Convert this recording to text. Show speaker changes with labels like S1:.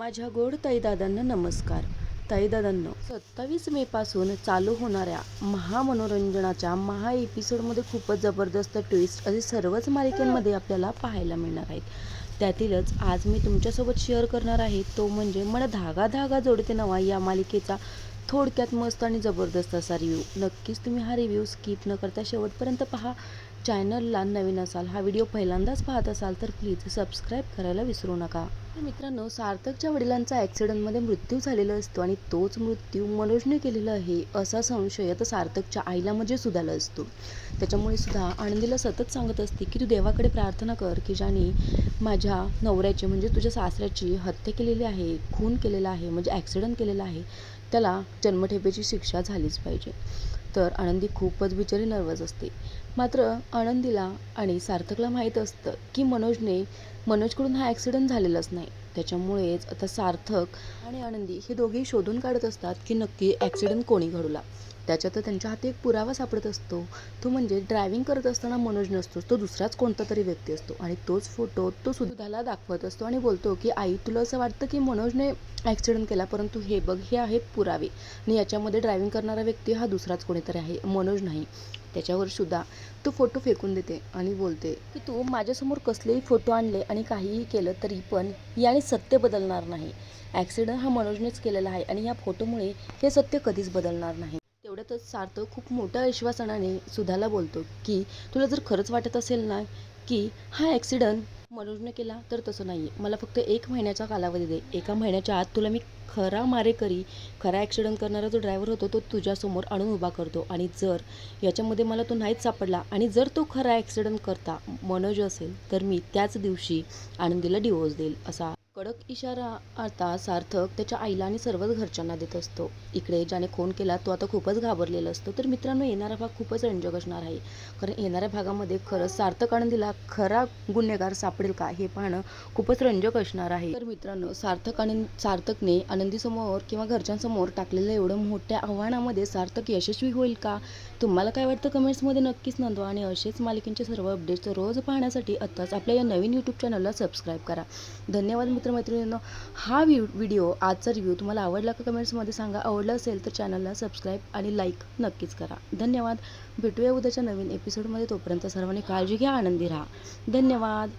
S1: माझ्या गोड ताईदादांना नमस्कार. ताईदादांना सत्तावीस मेपासून चालू होणाऱ्या महामनोरंजनाच्या महा एपिसोडमध्ये खूपच जबरदस्त ट्विस्ट असे सर्वच मालिकांमध्ये आपल्याला पाहायला मिळणार आहेत. त्यातीलच आज मी तुमच्यासोबत शेअर करणार आहे तो म्हणजे मला धागा धागा जोडते नवा या मालिकेचा थोडक्यात मस्त आणि जबरदस्त असा रिव्ह्यू नक्कीच तुम्ही हा रिव्ह्यू स्किप न करता शेवटपर्यंत पहा. चॅनलला नवीन असाल हा व्हिडिओ पहिल्यांदाच पाहत असाल तर प्लीज सबस्क्राईब करायला विसरू नका. मित्रांनो सार्थकच्या वडिलांचा ॲक्सिडेंटमध्ये मृत्यू झालेला असतो आणि तोच मृत्यू मनोजने केलेला आहे असा संशय तर सार्थकच्या आईला म्हणजे सुधाला असतो. त्याच्यामुळे सुद्धा आनंदीला सतत सांगत असते की तू देवाकडे प्रार्थना कर की ज्याने माझ्या नवऱ्याची म्हणजे तुझ्या सासऱ्याची हत्या केलेली आहे खून केलेला आहे म्हणजे ॲक्सिडेंट केलेला आहे त्याला जन्मठेपेची शिक्षा झालीच पाहिजे. तर आनंदी खूपच बिचारी नर्वस असते. मात्र आनंदीला आणि सार्थकला माहीत असतं की मनोजने मनोजकडून हा ॲक्सिडेंट झालेलाच नाही. त्याच्यामुळेच आता सार्थक आणि आनंदी हे दोघेही शोधून काढत असतात की नक्की ॲक्सिडेंट कोणी घडवला. त्याच्यात तर त्यांच्या हाती एक पुरावा सापडत असतो. तो म्हणजे ड्रायव्हिंग करत असताना मनोज नसतोच तो दुसराच कोणता तरी व्यक्ती असतो. आणि तोच फोटो तो सुद्धाला दाखवत असतो आणि बोलतो की आई तुला असं वाटतं की मनोजने ॲक्सिडेंट केला परंतु हे बघ हे आहेत पुरावे. आणि याच्यामध्ये ड्रायव्हिंग करणारा व्यक्ती हा दुसराच कोणीतरी आहे. मनोज नाही. त्याच्यावर सुद्धा तो फोटो फेकून देते आणि बोलते की तू माझ्यासमोर कसलेही फोटो आणले आणि काहीही केलं तरी पण याने सत्य बदलणार नाही. ॲक्सिडंट हा मनोजनेच केलेला आहे आणि या फोटोमुळे हे सत्य कधीच बदलणार नाही. तेवढ्यातच सार्थक खूप मोठ्या विश्वासनाने सुधाला बोलतो की तुला जर खरंच वाटत असेल ना की हा ॲक्सिडंट मनोजने केला तर तसं नाही आहे मला फक्त एक महिन्याचा कालावधी दे. एका महिन्याच्या आत तुला मी खरा मारेकरी खरा ॲक्सिडंट करणारा जो ड्रायव्हर होतो तो तुझ्यासमोर आणून उभा करतो. आणि जर याच्यामध्ये मला तो नाहीच सापडला आणि जर तो खरा ॲक्सिडंट करता मनोज असेल तर मी त्याच दिवशी आनंदीला डिवोर्स देईल असा कडक इशारा आता सार्थक त्याच्या आईला आणि सर्वच घरच्यांना देत असतो. इकडे ज्याने खून केला तो आता खूपच घाबरलेला असतो. तर मित्रांनो येणारा भाग खूपच रंजक असणार आहे. कारण येणाऱ्या भागामध्ये खरंच सार्थक आनंदीला खरा गुन्हेगार सापडेल का हे पाहणं खूपच रंजक असणार आहे. तर मित्रांनो सार्थक आनंद सार्थकने आनंदीसमोर किंवा घरच्यांसमोर टाकलेल्या एवढं मोठ्या आव्हानामध्ये सार्थक यशस्वी होईल का? तुम्हाला काय वाटतं? कमेंट्समध्ये नक्कीच नोंदवा आणि असेच मालिकेंचे सर्व अपडेट्स रोज पाहण्यासाठी आत्ताच आपल्या या नवीन यूट्यूब चॅनलला सबस्क्राईब करा. धन्यवाद मित्रमैत्रिणींनो हा व्ह्यू व्हिडिओ आजचा रिव्ह्यू तुम्हाला आवडला का कमेंट्समध्ये सांगा. आवडला असेल तर चॅनलला सबस्क्राईब आणि लाईक नक्कीच करा. धन्यवाद. भेटूया उद्याच्या नवीन एपिसोडमध्ये तोपर्यंत सर्वांनी काळजी घ्या आनंदी राहा. धन्यवाद.